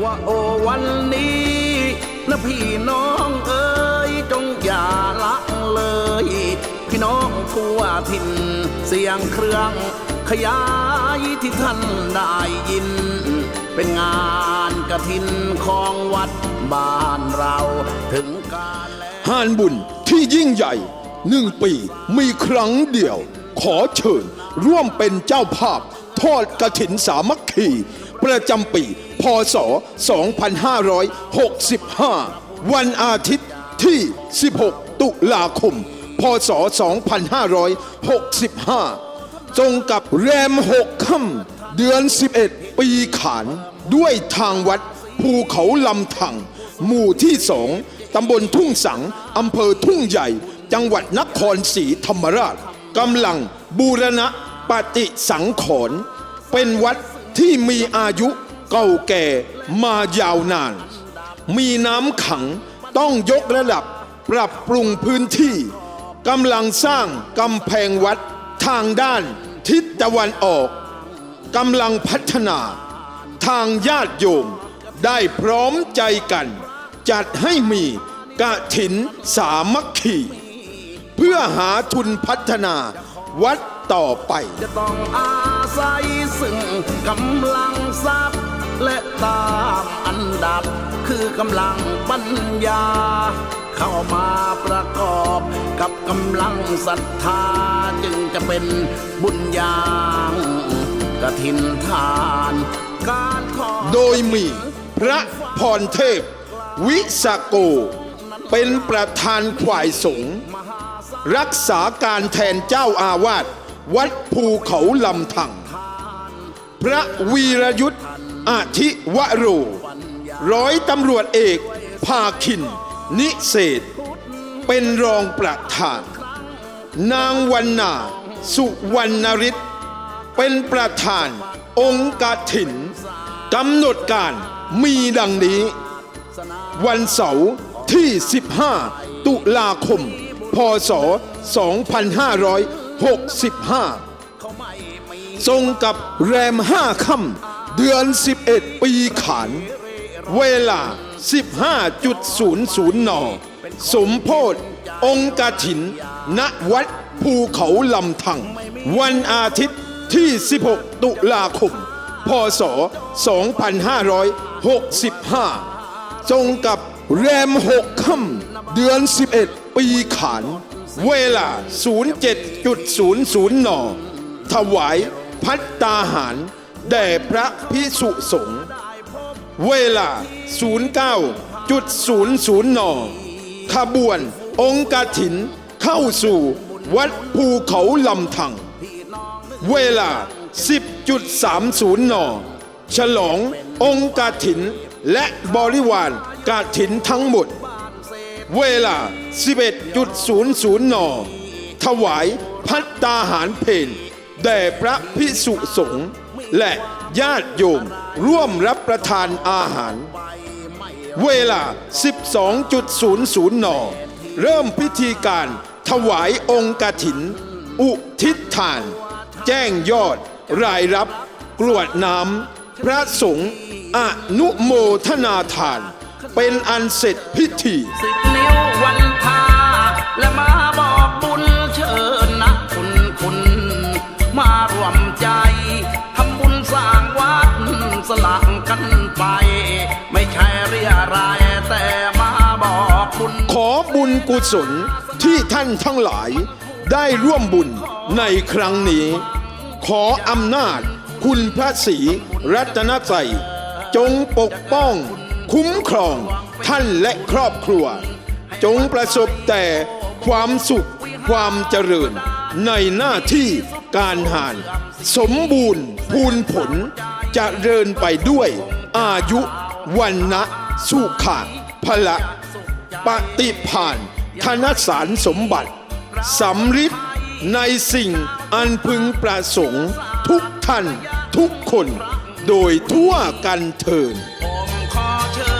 ว่าโอวันนี้นะพี่น้องเอ๋ยจงอย่าละเลย พี่น้องทั่วถิ่นเสียงเครื่องขยายที่ท่านได้ยิน เป็นงานกระถินของวัดบ้านเราถึงการแล้วหานบุญที่ยิ่งใหญ่หนึ่งปีมีครั้งเดียว ขอเชิญร่วมเป็นเจ้าภาพ ทอดกระถินสามัคคี ประจำปี พศ 2565 วันอาทิตย์ที่ 16 ตุลาคม พศ 2565 ตรงกับแรมหกค่ำเดือน 11 ปีขาน ด้วยทางวัดภูเขาลำถัง หมู่ที่สองตำบลทุ่งสัง อำเภอทุ่งใหญ่ จังหวัดนครศรีธรรมราชกำลังบูรณะปฏิสังขรณ์เป็นวัด ที่มีอายุเก่าแก่มายาวนาน มีน้ำขังต้องยกระดับปรับปรุงพื้นที่กำลังสร้างกำแพงวัดทางด้านทิศตะวันออกกำลังพัฒนา ทางญาติโยมได้พร้อมใจกัน จัดให้มีกะถินสามัคคี เพื่อหาทุนพัฒนาวัดต่อไป จะต้องอายซึ่งกำลังทรัพย์ และตามอันดับคือกำลังปัญญา เข้ามาประกอบกับกำลังศรัทธาจึงจะเป็นบุญญางกฐินทาน การขอโดยมีพระพรเทพ วิสาโก เป็นประธานฝ่ายสงฆ์รักษาการแทนเจ้าอาวาส วัดภูเขาลำถัง พระวีรยุทธ์อาทิวโร ร้อยตำรวจเอกภาคิน นิเศษ เป็นรองประธาน นางวันนาสุวรรณริศเป็นประธานองค์กถินกำหนดการมีดังนี้ วันเสาร์ที่ 15 ตุลาคม พศ 2500 2565 ทรงกับแรมห้าค่ำเดือน 11 ปีขาน เวลา 15.00 น สมโพธองค์กถิน ณวัดภูเขาลำทัง วันอาทิตย์ที่ 16 ตุลาคม พศ 2565 ทรงกับแรมหกค่ำเดือน 11 ปีขาน เวลา 07.00นถวายพัตตาหาร แด่พระพิสุสงฆ์เวลา 09.00นขบวนองค์กถินเข้าสู่วัดภูเขาลำทัง เวลา 10.30นฉลององค์กถินและบริวารกถินทั้งหมด เวลา 11.00 น ถวายพัตตาหารเพนแด่พระพิสุสงฆ์และญาติโยมร่วมรับประทานอาหาร เวลา 12.00 น เริ่มพิธีการถวายองค์กถิน อุทิศทาน แจ้งยอด รายรับ กรวดน้ำ พระสงฆ์อนุโมทนาทาน เป็นอันเสร็จพิธีสิบนิ้ววันทาและมาบอกบุญเชิญนะคุณคุณมารวมใจทำบุญสร้างวัดสลักกันไป ไม่ใช่เรียรายแต่มาบอกบุญขอบุญกุศลที่ท่านทั้งหลาย ได้ร่วมบุญในครั้งนี้ ขออำนาจคุณพระศรีรัตนใจยจงปกป้อง คุ้มครองท่านและครอบครัว จงประสบแต่ความสุขความเจริญ ในหน้าที่การหาน สมบูรณ์พูนผลจะเริญไปด้วย อายุวันนะสุขะพละปฏิพานธนสารสมบัติสำริดในสิ่งอันพึงประสงค์ ทุกท่านทุกคน โดยทั่วกันเทิน water.